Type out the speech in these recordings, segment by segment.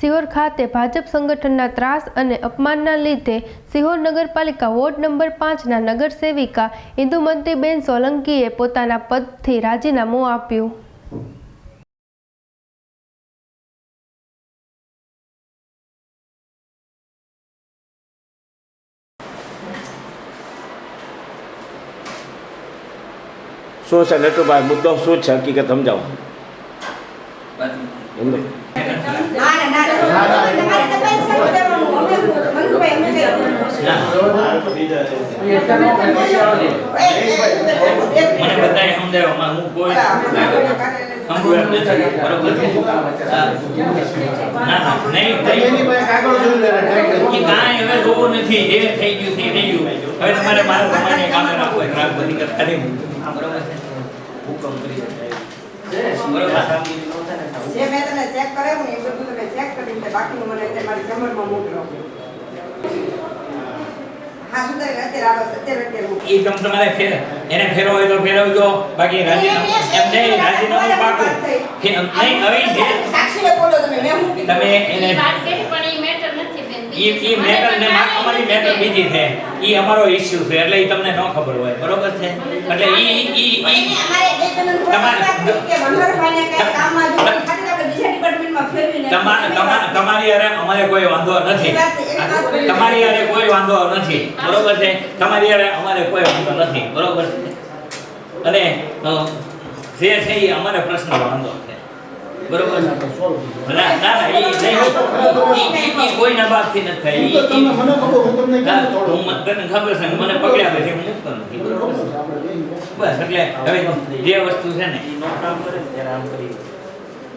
સિહોર ખાતે ભાજપ સંગઠનના ત્રાસ અને અપમાનના લીધે સિહોર નગરપાલિકા વોર્ડ નંબર પાંચના નગરસેવિકા ઇન્દુમતીબેન સોલંકીએ પોતાના પદથી રાજીનામું આપ્યું. શું છે નટુભાઈ મુદ્દો શું છે હકીકત સમજાવો. ચેક કરાવ્યું ને એ બધું તમે ચેક કરીને બાકીનું મને મારી જમણમાં મોકલો. હા સુંદર અત્યારે આવે અત્યારે અત્યારે મોકલો. તમ તમારે ફેર એને ફેરવો હોય તો ફેરવજો બાકી રાજીનામું એમ નહીં રાજીનામું પાકું ફે- નહીં હવે જે સાક્ષીને બોલો તમે મેં હું તમે એને વાત કરી પણ ઈ મેટર નથી બેન ઈ ઈ મેટર ને અમારી મેટર બીજી છે ઈ અમારો ઇશ્યુ છે એટલે ઈ તમને ન ખબર હોય બરોબર છે એટલે ઈ ઈ ઈ અમારે બે જણને તમારે- કે મનોહરભાઈને કાંઈ કામમાં જો ફેરવીને તમારી અમારે કોઈ વાંધો નથી. તમારી હારે કોઈ વાંધો નથી. બરોબર છે? તમારી હારે અમારે કોઈ વાંધો નથી. બરોબર છે? અને જે છે ઈ અમારે પ્રશ્ન વાંધો છે. બરોબર છે? ના ના ના ઈ નહીં ઈ- ઈ- ઈ કોઈના બાપથી નથી થાય. ઈ- ઈ- હા, હું મ- તને ખબર છે મને પકડ્યા પછી હું મૂકતો નથી. બસ એટલે હવે જે વસ્તુ છે ને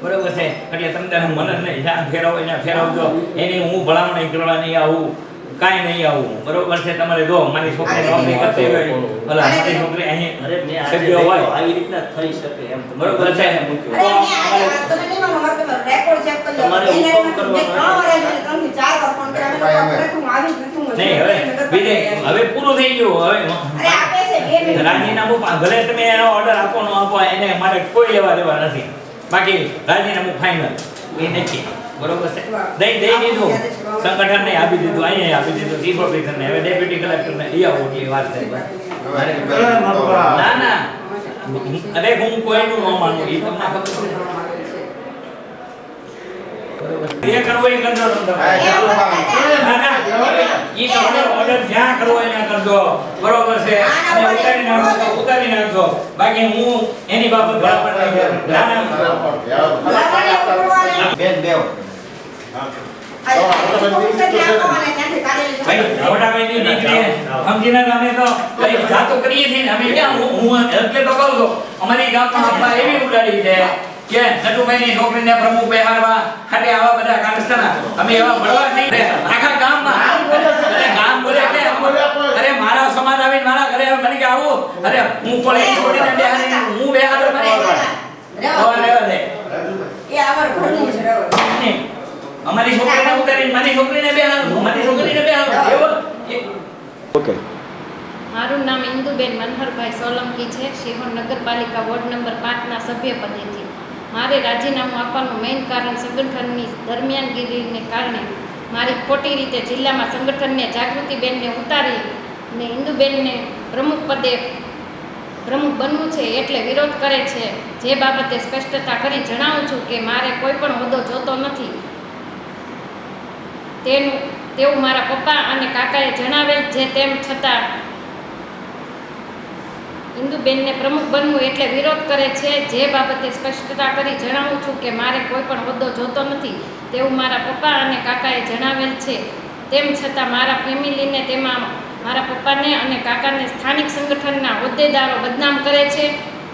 બરોબર છે. એટલે તમને મન મને નહીં. જ્યાં ફેરવો ત્યાં ફેરવજો. એની હું ભલામણ કરવા નહીં આવું. કાંઈ નહીં આવું. બરોબર છે? તમારે જો મારી છોકરી નોકરી કરતી હોય. ભલા મારી છોકરી અહીં સભ્યો હોય. આવી રીતના થઈ શકે એમ. બરોબર છે. જ હવે બીજે હવે પૂરું થઈ ગયું. હવે રાજીનામું ભલે તમે એનો ઓર્ડર આપો ન આપો એને મારે કોઈ લેવા દેવા નથી. બાકી રાજીનામું ફાઇનલ એ નથી. બરોબર છે? દઈ દઈ દીધું. સંગઠનને આપી દીધું અહીંયા આપી દીધું ચીફ ઓફિસરને હવે ડેપ્યુટી કલેક્ટરને લઈ આવો એટલી વાત થઈ ના ના. અરે હું કોઈનું ન માનું એ તમને ખબર છે? જે કરવો એ કરજો. ના, ના, ઈ તો હવે કરજો. બરોબર છે. અને ઉતારી નાખો તો ઉતારી નાખજો બાકી હું એની બાબત બરાબર નહીં કરું. ના, ના. બેન દેવ અમારી ગામમાં એવી ઉડાડી છે કે નોકરી છોકરીને પ્રમુખ બેહાડવા ખાતે આવા બધા કારસ્તાના અમે એવા ભળવા નહીં. આખા ગામમાં અરે ગામ બોલે કે અરે મારા સમાજ આવીને મારા ઘરે આવે મને કે આવું અરે હું કોલેજ છોડીને હું મને હવે રહેવા દે નહીં. અમારી છોકરીને ઉતારીને મારી છોકરીને બેહાડો. મારી છોકરીને એવો? ઓકે. મારું નામ ઇન્દુબેન મનહરભાઈ સોલંકી છે. શિહોર નગરપાલિકા વોર્ડ નંબર પાંચના સભ્ય પદેથી મારે રાજીનામું આપવાનું મેઇન કારણ સંગઠનની દરમિયાનગીરીને કારણે મારી ખોટી રીતે જિલ્લામાં સંગઠનને જાગૃતિબેનને ઉતારી ને ઇન્દુબેનને પ્રમુખ પદે પ્રમુખ બનવું છે એટલે વિરોધ કરે છે. જે બાબતે સ્પષ્ટતા કરી જણાવું છું કે મારે કોઈ પણ હોદ્દો જોતો નથી. તેનું, તેવું મારા પપ્પા અને કાકાએ જણાવેલ જે તેમ છતાં ઇન્દુબેનને પ્રમુખ બનવું એટલે વિરોધ કરે છે. જે બાબતે સ્પષ્ટતા કરી જણાવું છું કે મારે કોઈ પણ હોદ્દો જોતો નથી. તેવું મારા પપ્પા અને કાકાએ જણાવેલ છે. તેમ છતાં મારા ફેમિલીને તેમાં મારા પપ્પાને અને કાકાને સ્થાનિક સંગઠનના હોદ્દેદારો બદનામ કરે છે.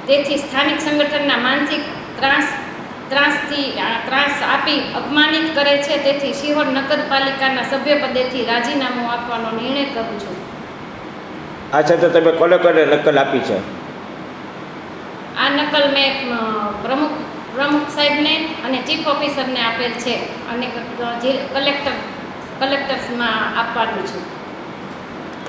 તેથી સ્થાનિક સંગઠનના માનસિક ત્રાસ ત્રાસથી ત્રાસ આપી અપમાનિત કરે છે. તેથી શિહોર નગરપાલિકાના સભ્યપદેથી રાજીનામું આપવાનો નિર્ણય કરું છું. આ સાથે તમે કોને કોને નકલ આપી છે? આ નકલ મેં પ્રમુખ પ્રમુખ સાહેબને અને ચીફ ઓફિસરને આપેલ છે. અને જે કલેક્ટર કલેક્ટર્સમાં આપવાનું છું.